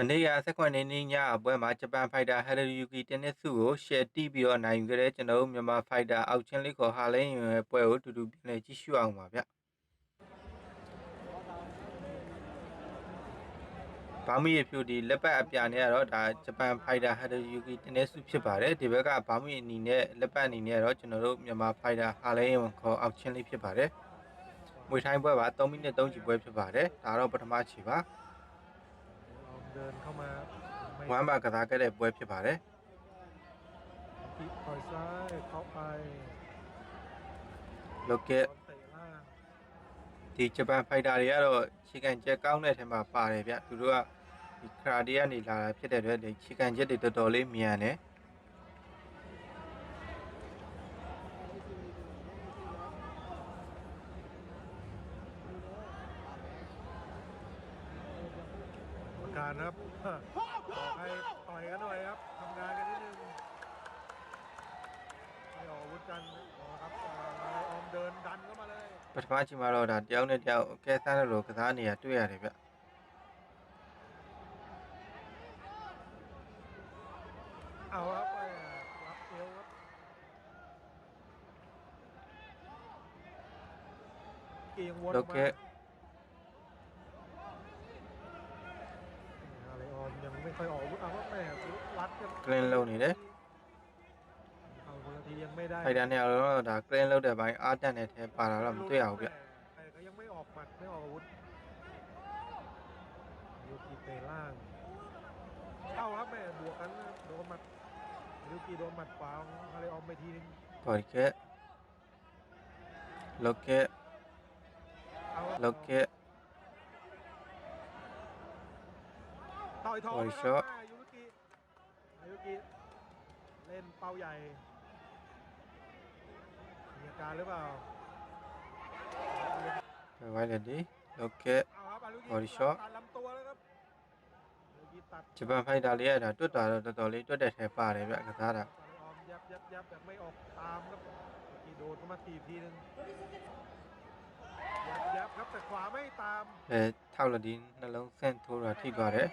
မနေ့က18ရက်နေ့ညအပွဲမှာဂျပန်ဖိုက်တာဟယ်ရီယူကီတင်းနစ်စုကိုရှယ်တီးပြီးတော့နိုင်ယူခဲ့တဲ့ကျွန်တော်တို့မြန်မာဖိုက်တာအောက်ချင်းလေးခေါ်ဟာလင်းရွယ်ပွဲကိုတူတူပြန်လည်ကြည့်ရှုအောင်ပါဗျ။ဘာမီရဖြူဒီလက်ပတ်အပြာနဲ့ကတော့ဒါဂျပန်ဖိုက်တာဟယ်ရီယူကီတင်းနစ်စုဖြစ်ပါတယ်ဒီဘက်ကဘာမီအနီနဲ့လက်ပတ်အနီနဲ့ကတော့ကျွန်တော်တို့မြန်မာဖိုက်တာဟာလင်းရွယ်ခေါ်အောက်ချင်းလေးဖြစ်ပါတယ်။မွေထိုင်းပွဲပါ3မိနစ်3ချီပွဲဖြစ်ပါတယ်ဒါတော့ပထမချီပါ။ ดินเข้ามาไม่ ဝမ်းပါကစားခဲ့တဲ့ပွဲဖြစ်ပါတယ် ปิดต่อยซ้ายเข้าไป လောက်က โดนเตะล่าง ဒီဂျပန်ဖိုက်တာတွေကတော့ခြေကန်ချက်ကောင်းတဲ့ထဲမှာပါတယ်ဗျသူတို့ကဒီခရာဒီကနေလာတာဖြစ်တဲ့အတွက်ဒီခြေကန်ချက်တွေတော်တော်လေးမြန်တယ် กรรมการครับบอกให้ต่อยกันหน่อยครับทำงานกันนิดนึงไม่ออกอาวุธกันอ๋อครับอ่าอะไรออมเดินดันเข้ามาเลย ပထမချိန်မှာတော့ဒါတယောက်နဲ့တယောက်ကဲဆန်းလို့ကစားနေရတွေ့ရတယ်ဗျ เอาครับไปรับเอวครับเกียงวน လောက် รัดกัน ကလင်းလုံးနေတယ် เอาคนละทียังไม่ได้ ဖိုက်တာနဲ့တော့ဒါကလင်းလုံးတဲ့ဘိုင်းအားတက်တဲ့ထဲပါတာတော့မတွေ့ရဘူးဗျ แต่ก็ยังไม่ออกหมัดไม่ออกอาวุธยูกิเตะล่างเข้าครับแม่บวกกันนะโดนหมัดยูกิโดนหมัดขวาของฮาริออมไปทีนึง ပေါ်ကဲလောက်ကဲ เอาครับ လောက်ကဲ ต่อยท้อง โอ้ย นะครับ ช็อต แม่ยูกิ ยุกิเล่นเป้าใหญ่มีอาการหรือเปล่าไว้เลยดิโอเค บอลช็อตจะบ้าให้ดาเลียนะตัวต่อตัวต่อเลยตัวเด็ดแหป่าเลยแบบกระทะอะยับยับยับแบบไม่ออกตามครับกีโดนเข้ามาตีทีนึงยับยับครับแต่ขวาไม่ตามเออเท่าละดินนั่นลงเส้นทุราที่ก่อนเลย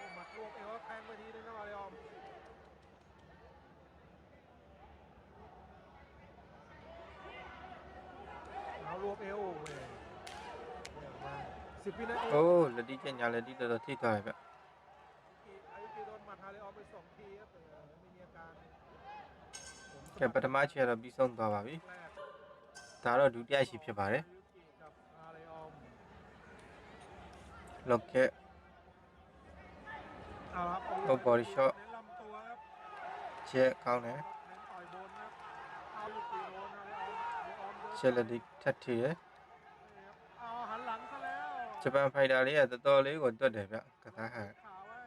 สิบวินาที အိုးလက်ဒီကျညာလက်ဒီတော်တော်ထိသွားတယ်ဗျ อายุกีโดนหมัดฮาริออมไปสองทีครับแต่ไม่มีอาการผม ကဲပထမချေတော့ပြီးဆုံးသွားပါပြီ แรก ဒါတော့ဒုတိယရှိဖြစ်ပါတယ် อายุกีกับฮาริออม လောက်ကဲ เอาครับ โอ้ body shot เน้นลำตัวครับ ချက်ကောင်းတယ် เน้นต่อยบนครับเอาลูกตีโดนฮาริออมฮาริออมเดิน ချက်လက်ဒီထပ်ထိတယ် ဂျပန်ဖိုက်တာလေးကတော်တော်လေးကိုတွတ်တယ်ဗျကစားဟာ ขาไว้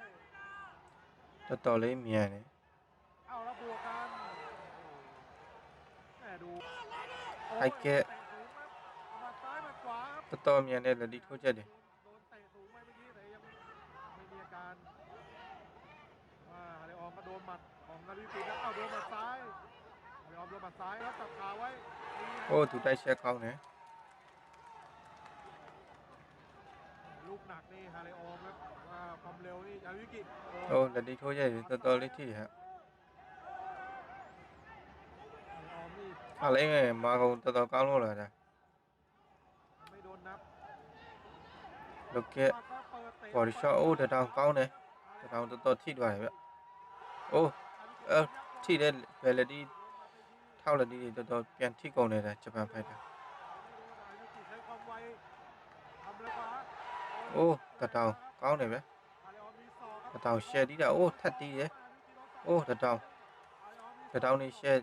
တော်တော်လေးမြန်တယ် เอาแล้วบวกกันแหมดู ไอ้แกะ เตะสูงครับหมัดซ้ายหมัดขวาครับ တော်တော်မြန်တဲ့လက်ဒီထိုးချက်တယ် โดนเตะสูงไปเมื่อกี้แต่ยังไม่มีอาการว่าฮาริออมก็โดนหมัดของนาริปิแล้วเอาโดนหมัดซ้ายฮาริออมโดนหมัดซ้ายแล้วตัดขาไว้นี่ฮะ အိုးသူတိုက်ချက်ကောင်းတယ် ลู กหนักนี่ฮาเลออครับว่าความเร็วนี่อาวิกิโอ้แต่ดีเขาใหญ่ตัวโตเลิที่ฮะอะไรไงมาเขาตัวโตเก้าโลเลยนะไม่โดนนับโอเคบอลช็อตโอ้เต่ดาวเก้าเนี่ยเต่ดาวตัวโตที่ด้วยแบบโอ้เออที่เล่นเวลาดีเท่าเลยดีตัวโตเปลี่ยนที่โกงเลยนะจะเปไปได้ အိုးတတောင်ကောင်းတယ်ပဲတတောင်ရှယ်တီးတာအိုးထက်တီးတယ်အိုးတတောင်တတောင်နေရှယ်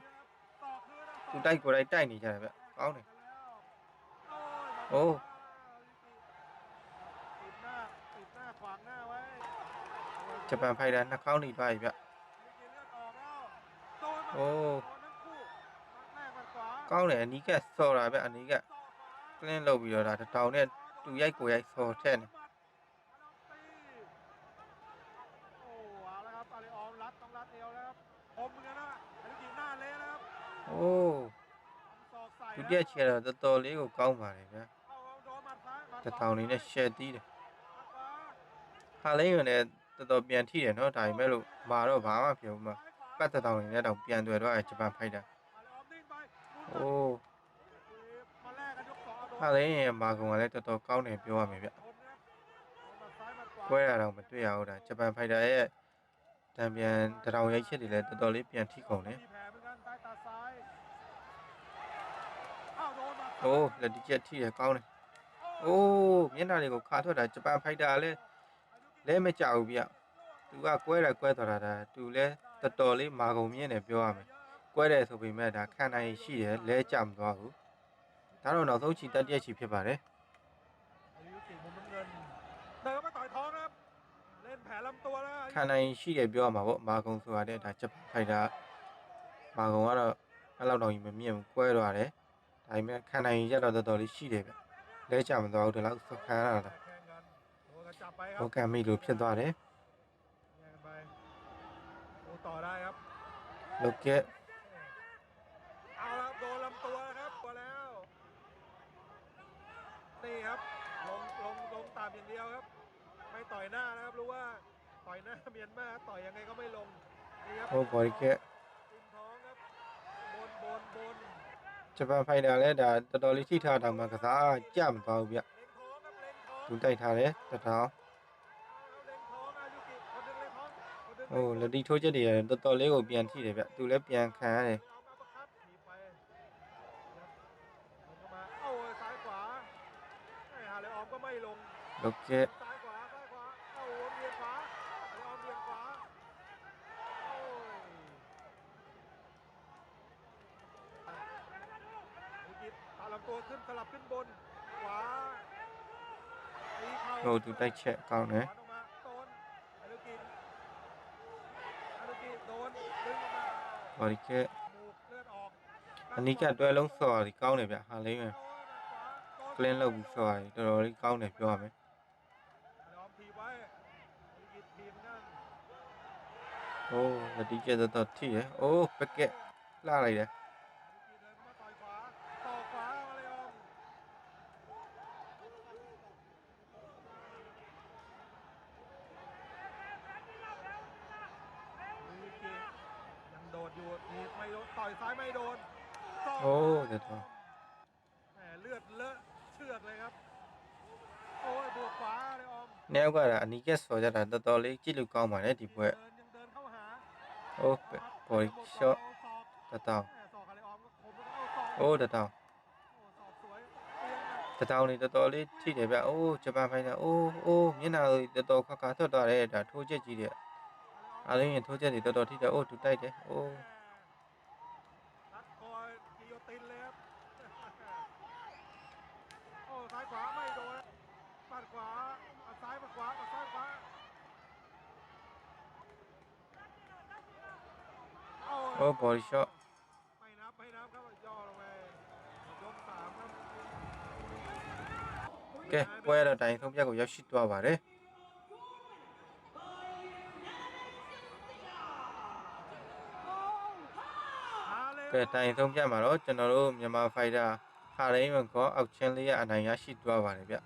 သူတိုက်ကိုတိုက်တိုက်နေကြတယ်ဗျကောင်းတယ်အိုးဂျပန်ဖိုက်တာနှစ်ခေါင်းနေပါပြီဗျ။အိုးကောင်းတယ်အနီးကဆော်တာဗျအနီးကကလင်းလုပ်ပြီးတော့ဒါတောင်နဲ့သူရိုက်ကိုရိုက်ဆော်ထက်နေ အိုးဒုတိယချယ်တော့တော်တော်လေးကိုကောင်းပါတယ်ဗျာတထောင်လေးနဲ့ရှယ်တီးတယ်ဟာလေးရနဲ့တော်တော်ပြန်ထိတယ်နော်ဒါပေမဲ့လို့မာတော့ဘာမှပြောမှာပတ်တထောင်လေးနဲ့တော့ပြန်တွေ့တော့ဂျပန်ဖိုက်တာအိုးဟာလေးရမာကွန်ကလည်းတော်တော်ကောင်းတယ်ပြောရမယ်ဗျကွဲရတော့မတွေ့ရဘူးဒါဂျပန်ဖိုက်တာရဲ့တံပြန်တထောင်ရိုက်ချက်တွေလည်းတော်တော်လေးပြန်ထိကုန်တယ် အိုးလက်ဒီချက်ထိတယ်ကောင်းတယ်အိုးမျက်နှာတွေကိုခါထွက်တာဂျပန်ဖိုက်တာလည်းလဲမကြောက်ဘူးဗျသူကကွဲတယ်ကွဲသွားတာဒါသူလည်းတော်တော်လေးမာကုံမြင့်တယ်ပြောရမယ်ကွဲတယ်ဆိုပေမဲ့ဒါခံနိုင်ရည်ရှိတယ်လဲကြမသွားဘူးဒါတော့နောက်ဆုံးချီတက်ရက်ချီဖြစ်ပါတယ် อายุสี่มุมน้ำเงินเดินมาต่อยท้องนะครับ เล่นแผลลำตัวแล้ว ခံနိုင်ရှိတယ်ပြောရမှာပေါ့မာကုံဆိုတာတဲ့ဒါဂျပန်ဖိုက်တာမာကုံကတော့အဲ့လောက်တော့ကြီးမမြင်ဘူးကွဲသွားတယ် ဒါပေမဲ့ခံနိုင်ရတော့တော်တော်လေးရှိတယ်ဗျလဲကြမသွားဘူးဒီလောက်စခံရတာ แข่งกันโดนกระจับไปครั ဟော บ ကံမိလို့ဖြစ်သွားတယ် แข่งกันไปดูต่อได้ครับ လုတ်ကက် เอาละโดนลำตัวนะครับตัวแล้ว นี่ครับ ลงลงลงตามอย่างเดียวครับ ไม่ต่อยหน้านะครับ รู้ว่าต่อยหน้าเมียนมาต่อยยังไงก็ไม่ลง นี่ครับ ဟိုဘော်ဒီကက် ติมท้ ဂျပန်ဖိုက်တာလည်းဒါတော်တော်လေးထိထားတာမှကစားကြမသွားဘူးဗျ เล็งท้องครับเล็งท้อง သူတိုက်ထားတယ်တထောင် เอาเล็งท้องอายุกิคนหนึงเล็งท้องคนหนึง ဟိုလက်ဒီထိုးချက်တွေလည်းတော်တော်လေးကိုပြန်ထိတယ်ဗျသူလည်းပြန်ခံရတယ် เอามาประคั ลำตัวขึ้นสลับขึ้นบนขวาโดนถึงได้แฉะเก่าเนี่ยบอลเกะอันนี้จะด้วยลงสอที่เก้าเนี่ยแบบฮาเลยไงเล่นเราบุกสอยตัวเราเก้าเนี่ยพี่ว่าไหมโอ้แต่ดีเจจะตัดที่เหรอโอ้ไปเกะล่าอะไรเนี่ย ม่โดนโอ้เดี๋ยวแหมเลือดเลอะเชือกเลยครับ โอ้ยบวกขวาเลยออมแนวก็อะอันนี้แค่สวยจัดแตตอนเล็กจิลูกกองมาได้ดีว่ยังเดินเข้าหาโอ้โปรช็อตตตาโอ้ตะเตาตะเตานี่ตะตอเล็ที่เดียแบบโอ้จะมาไปนะโอ้โอ้เนี่ยนาเอ้ยตะตอข้าขาทอดได้ด่าโทษเจ๊จีเดียอะไรอย่างทุ่งเจ๊จีตะตอที่จะโอ้ถูกใด้เด้โอ้ โอ้ အိုးဘော်ဒီရှော့ ไม่นับไม่นับครับย่อลงไปยกสามครับ ကဲပွဲရတော့တိုင်ဆုံးဖြတ်ကိုရောက်ရှိသွားပါတယ် หาเลย ကဲတိုင်ဆုံးဖြတ်မှာတော့ကျွန်တော်တို့မြန်မာဖိုင်တာဟာရိမန်ကောအောက်ချင်းလေးရအနိုင်ရရှိသွားပါတယ်ဗျ